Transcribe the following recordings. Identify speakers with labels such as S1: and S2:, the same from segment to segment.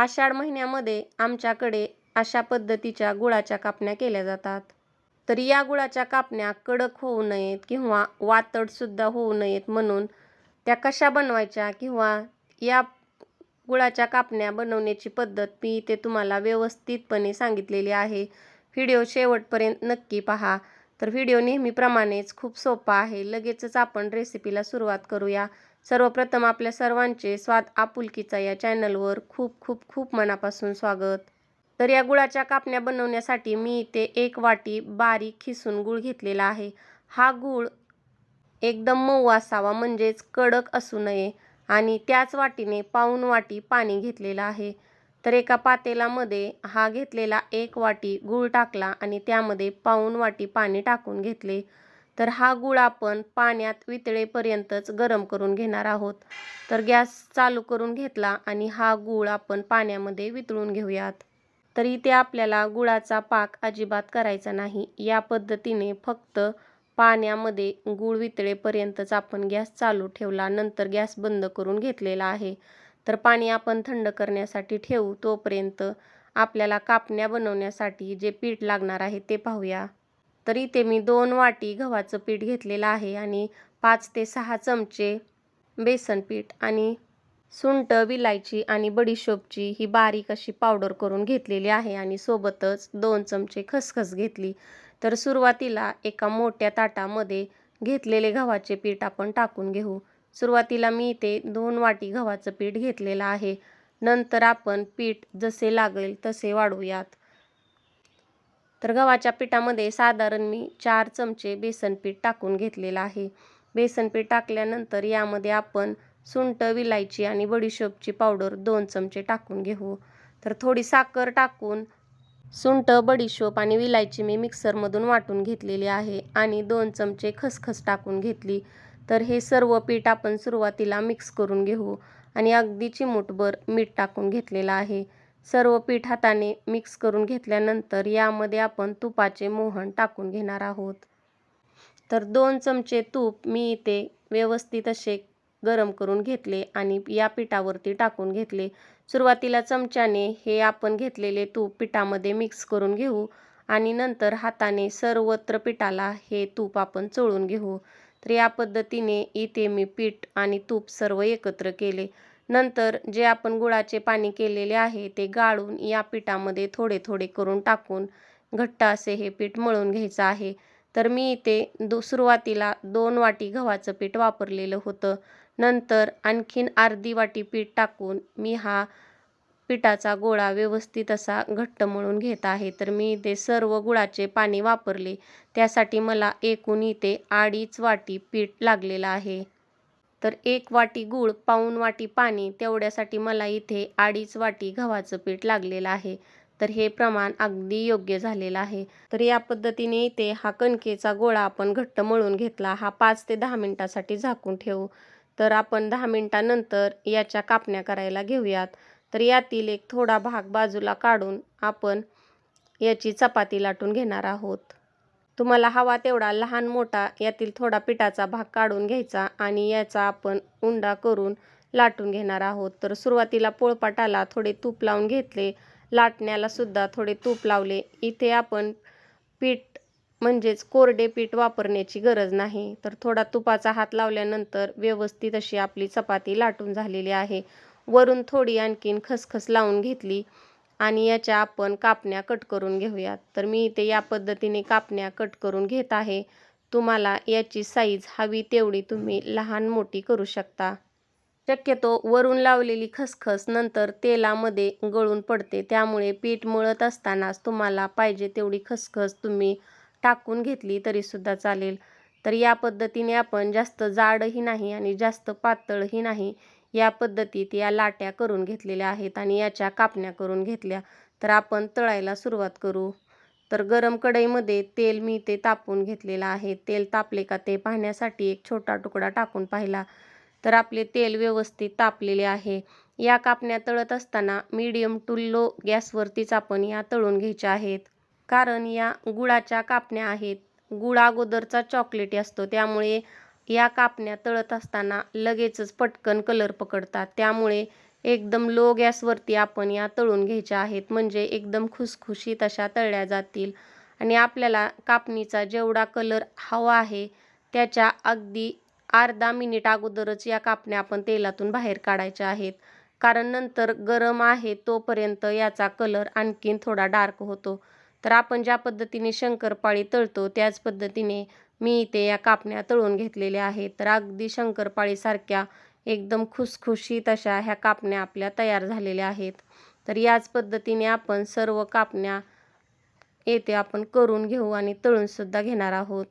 S1: आषाढ महिन्यामध्ये आमच्याकडे अशा पद्धतीच्या गुळाच्या कापण्या केल्या जातात. तर या गुळाच्या कापण्या कडक होऊ नयेत किंवा वातडसुद्धा होऊ नयेत म्हणून त्या कशा बनवायच्या किंवा या गुळाच्या कापण्या बनवण्याची पद्धत मी इथे तुम्हाला व्यवस्थितपणे सांगितलेली आहे. व्हिडिओ शेवटपर्यंत नक्की पहा. तर व्हिडिओ नेहमीप्रमाणेच खूप सोपा आहे. लगेचच आपण रेसिपीला सुरुवात करूया. सर्वप्रथम आपल्या सर्वांचे स्वाद आपुलकीचा या चॅनलवर खूप खूप खूप मनापासून स्वागत. तर या गुळाच्या कापण्या बनवण्यासाठी मी इथे एक वाटी बारीक खिसून गूळ घेतलेला आहे. हा गूळ एकदम मऊ असावा म्हणजेच कडक असू नये. आणि त्याच वाटीने पाऊन वाटी पाणी घेतलेलं आहे. तर एका पातेलामध्ये हा घेतलेला एक वाटी गूळ टाकला आणि त्यामध्ये पाऊण वाटी पाणी टाकून घेतले. तर हा गूळ आपण पाण्यात वितळेपर्यंतच गरम करून घेणार आहोत. तर गॅस चालू करून घेतला आणि हा गूळ आपण पाण्यामध्ये वितळून घेऊयात. तर इथे आपल्याला गुळाचा पाक अजिबात करायचा नाही. या पद्धतीने फक्त पाण्यामध्ये गूळ वितळेपर्यंतच आपण गॅस चालू ठेवला. नंतर गॅस बंद करून घेतलेला आहे. तर पाणी आपण थंड करण्यासाठी ठेवू. तोपर्यंत आपल्याला कापण्या बनवण्यासाठी जे पीठ लागणार आहे ते पाहूया. तर इथे मी दोन वाटी गव्हाचं पीठ घेतलेलं आहे आणि पाच ते सहा चमचे बेसन पीठ आणि सुंठ विलायची आणि बडीशोपची ही बारीक अशी पावडर करून घेतलेली आहे आणि सोबतच दोन चमचे खसखस घेतली. तर सुरुवातीला एका मोठ्या ताटामध्ये घेतलेले गव्हाचे पीठ आपण टाकून घेऊ. सुरुवातीला मी इथे दोन वाटी गव्हाचं पीठ घेतलेलं आहे. नंतर आपण पीठ जसे लागेल तसे वाढवूयात. तर गव्हाच्या पिठामध्ये साधारण मी चार चमचे बेसन पीठ टाकून घेतलेलं आहे. बेसन पीठ टाकल्यानंतर यामध्ये आपण सुंट विलायची आणि बडीशोपची पावडर दोन चमचे टाकून घेऊ. तर थोडी साखर टाकून सुंठ बडीशोप आणि विलायची मी मिक्सरमधून वाटून घेतलेली आहे आणि दोन चमचे खसखस टाकून घेतली. तर हे सर्व पीठ आपण सुरुवातीला मिक्स करून घेऊ. आणि अगदी चिमूटभर मीठ टाकून घेतलेलं आहे. सर्व पीठ हाताने मिक्स करून घेतल्यानंतर यामध्ये आपण तुपाचे मोहन टाकून घेणार आहोत. तर दोन चमचे तूप मी इथे व्यवस्थित असे गरम करून घेतले आणि या पिठावरती टाकून घेतले. सुरुवातीला चमच्याने हे आपण घेतलेले तूप पिठामध्ये मिक्स करून घेऊ आणि नंतर हाताने सर्वत्र पिठाला हे तूप आपण चोळून घेऊ. तर या पद्धतीने इथे मी पीठ आणि तूप सर्व एकत्र केले. नंतर जे आपण गुळाचे पाणी केलेले आहे ते गाळून या पिठामध्ये थोडे थोडे करून टाकून घट्ट असे हे पीठ मळून घ्यायचं आहे. तर मी इथे दो सुरुवातीला दोन वाटी गव्हाचं पीठ वापरलेलं होतं. नंतर आणखीन अर्धी वाटी पीठ टाकून मी हा पिठाचा गोळा व्यवस्थित असा घट्ट मळून घेत आहे. तर मी इथे सर्व गुळाचे पाणी वापरले. त्यासाठी मला एकूण इथे अडीच वाटी पीठ लागलेलं आहे. तर एक वाटी गूळ पाऊण वाटी पाणी तेवढ्यासाठी मला इथे अडीच वाटी गव्हाचं पीठ लागलेलं आहे. तर हे प्रमाण अगदी योग्य झालेलं आहे. तर या पद्धतीने इथे हा कणकेचा गोळा आपण घट्ट मळून घेतला. हा पाच ते दहा मिनटासाठी झाकून ठेवू. तर आपण दहा मिनटानंतर याच्या कापण्या करायला घेऊयात. तर यातील एक थोडा भाग बाजूला काढून आपण याची चपाती लाटून घेणार आहोत. तुम्हाला हवा तेवढा लहान मोठा यातील थोडा पिठाचा भाग काढून घ्यायचा आणि याचा आपण उंडा करून लाटून घेणार आहोत. तर सुरुवातीला पोळपाटाला थोडे तूप लावून घेतले. लाटण्याला सुद्धा थोडे तूप लावले. इथे आपण पीठ म्हणजेच कोरडे पीठ वापरण्याची गरज नाही. तर थोडा तुपाचा हात लावल्यानंतर व्यवस्थित अशी आपली चपाती लाटून झालेली आहे. वरून थोडी आणखीन खसखस लावून घेतली आणि याच्या आपण कापण्या कट करून घेऊयात. तर मी इथे या पद्धतीने कापण्या कट करून घेत आहे. तुम्हाला याची साईज हवी तेवढी तुम्ही लहान मोठी करू शकता. शक्यतो वरून लावलेली खसखस नंतर तेलामध्ये गळून पडते. त्यामुळे पीठ मळत असतानाच तुम्हाला पाहिजे तेवढी खसखस तुम्ही टाकून घेतली तरीसुद्धा चालेल. तर या पद्धतीने आपण जास्त जाडही नाही आणि जास्त पातळही नाही या पद्धतीत या लाट्या करून घेतलेल्या आहेत आणि याच्या कापण्या करून घेतल्या. तर आपण तळायला सुरुवात करू. तर गरम कढईमध्ये तेल मी ते तापून घेतलेलं आहे. तेल तापले का ते पाहण्यासाठी एक छोटा तुकडा टाकून पाहिला. तर आपले तेल व्यवस्थित तापलेले आहे. या कापण्या तळत असताना मीडियम टू लो गॅसवरतीच आपण या तळून घ्यायच्या आहेत. कारण या गुळाच्या कापण्या आहेत. गुळ अगोदरचा चॉकलेटी असतो. त्यामुळे या कापण्या तळत असताना लगेचच पटकन कलर पकडतात. त्यामुळे एकदम लो गॅसवरती आपण या तळून घ्यायच्या आहेत. म्हणजे एकदम खुसखुशीत अशा तळल्या जातील. आणि आपल्याला कापणीचा जेवढा कलर हवा आहे त्याच्या अगदी अर्धा मिनिट अगोदरच या कापण्या आपण तेलातून बाहेर काढायच्या आहेत. कारण नंतर गरम आहे तोपर्यंत याचा कलर आणखीन थोडा डार्क होतो. तर आपण ज्या पद्धतीने शंकरपाळी तळतो त्याच पद्धतीने मी इथे या कापण्या तळून घेतलेल्या आहेत. तर अगदी शंकरपाळीसारख्या एकदम खुसखुशीत अशा ह्या कापण्या आपल्या तयार झालेल्या आहेत. तर याच पद्धतीने आपण सर्व कापण्या येथे आपण करून घेऊ आणि तळूनसुद्धा घेणार आहोत.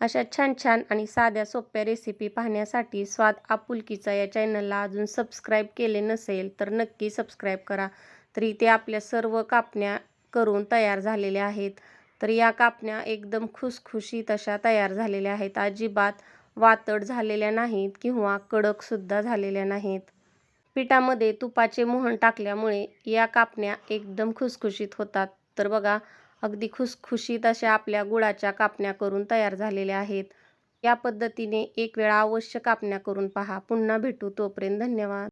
S1: अशा छान छान आणि साध्या सोप्या रेसिपी पाहण्यासाठी स्वाद आपुलकीचा या चॅनलला अजून सबस्क्राईब केले नसेल तर नक्की सबस्क्राईब करा. तर इथे आपल्या सर्व कापण्या करून तयार झालेल्या आहेत. तर या कापण्या एकदम खुसखुशीत अशा तयार झालेल्या आहेत. अजिबात वातड झालेल्या नाहीत किंवा कडकसुद्धा झालेल्या नाहीत. पिठामध्ये तुपाचे मोहन टाकल्यामुळे या कापण्या एकदम खुसखुशीत होतात. तर बघा अगदी खुसखुशीत अशा आपल्या गुळाच्या कापण्या करून तयार झालेल्या आहेत. या पद्धतीने एक वेळा अवश्य कापण्या करून पहा. पुन्हा भेटू. तोपर्यंत धन्यवाद.